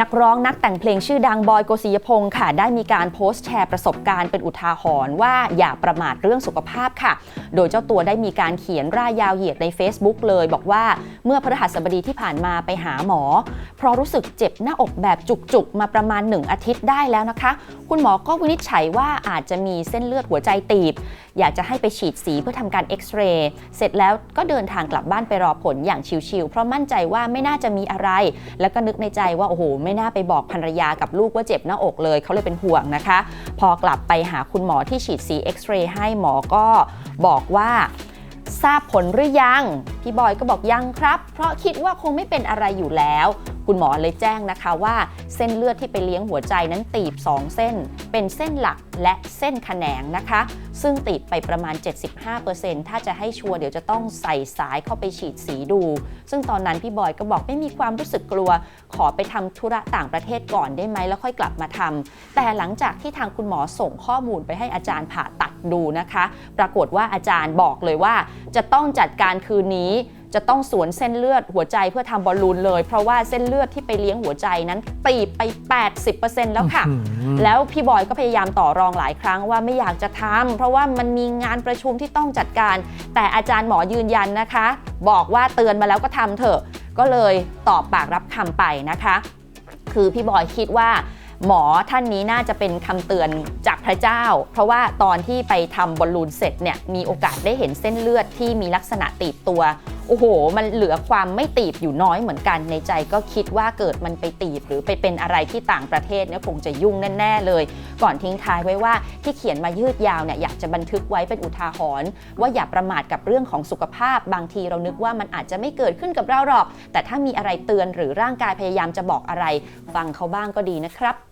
นักร้องนักแต่งเพลงชื่อดังบอยโกศิยพงศ์ค่ะ ได้มีการโพสต์แชร์ประสบการณ์เป็นอุทาหรณ์ว่าอย่าประมาทเรื่องสุขภาพค่ะ โดยเจ้าตัวได้มีการเขียนร่ายยาวเหยียดใน Facebook เลยบอกว่าเมื่อพฤหัสบดีที่ผ่านมาไปหาหมอ เพราะรู้สึกเจ็บหน้าอกแบบจุกๆ มาประมาณ 1 อาทิตย์ได้แล้วนะคะ คุณหมอก็วินิจฉัยว่าอาจจะมีเส้นเลือดหัวใจตีบ อยากจะให้ไปฉีดสีเพื่อทำการเอ็กซเรย์เสร็จแล้วก็เดินทางกลับบ้านไปรอผลอย่างชิวๆเพราะมั่นใจว่าไม่น่าจะมีอะไร แล้วก็นึกในใจว่าโอ้โหไม่น่าไปบอกภรรยากับลูกว่าเจ็บหน้าอกเลยเขาเลยเป็นห่วงนะคะ พอกลับไปหาคุณหมอที่ฉีดสีเอ็กซเรย์ให้หมอก็บอกว่าทราบผลหรือยัง พี่บอยก็บอกยังครับ เพราะคิดว่าคงไม่เป็นอะไรอยู่แล้ว คุณหมอเลยแจ้งนะคะว่าเส้นเลือดที่ไปเลี้ยงหัวใจนั้นตีบ 2 เส้น เป็นเส้นหลักและเส้นขแขนงนะคะ ซึ่งตีบไปประมาณ 75%ถ้าจะให้ชัวร์เดี๋ยวจะต้องใส่สายเข้าไปฉีดสีดู ซึ่งตอนนั้นพี่บอยก็บอกไม่มีความรู้สึกกลัว ขอไปทำธุระต่างประเทศก่อนได้ไหมแล้วค่อยกลับมาทำแต่หลังจากที่ทางคุณหมอส่งข้อมูลไปให้อาจารย์ผ่าตัดดูนะคะ ปรากฏว่าอาจารย์บอกเลยว่าจะต้องจัดการคืนนี้ จะต้องสวนเส้นเลือดหัวใจเพื่อทำบอลลูนเลย เพราะว่าเส้นเลือดที่ไปเลี้ยงหัวใจนั้นตีบไป 80%แล้วค่ะ แล้วพี่บอยก็พยายามต่อรองหลายครั้งว่าไม่อยากจะทำเพราะว่ามันมีงานประชุมที่ต้องจัดการ แต่อาจารย์หมอยืนยันนะคะ บอกว่าเตือนมาแล้วก็ทำเถอะ ก็เลยตอบปากรับคำไปนะคะ คือพี่บอยคิดว่าหมอท่านนี้น่าจะเป็นคำเตือนจากพระเจ้า เพราะว่าตอนที่ไปทำบอลลูนเสร็จเนี่ยมีโอกาสได้เห็นเส้นเลือดที่มีลักษณะตีบตัวโอ้โห มันเหลือความไม่ตีบอยู่น้อยเหมือนกันในใจก็คิดว่าเกิดมันไปตีบ หรือไปเป็นอะไรที่ต่างประเทศเนี่ยคงจะยุ่งแน่ ๆ เลย ก่อนทิ้งท้ายไว้ว่าที่เขียนมายืดยาวเนี่ยอยากจะบันทึกไว้เป็นอุทาหรณ์ว่าอย่าประมาทกับเรื่องของสุขภาพ บางทีเรานึกว่ามันอาจจะไม่เกิดขึ้นกับเราหรอก แต่ถ้ามีอะไรเตือนหรือร่างกายพยายามจะบอกอะไร ฟังเขาบ้างก็ดีนะครับ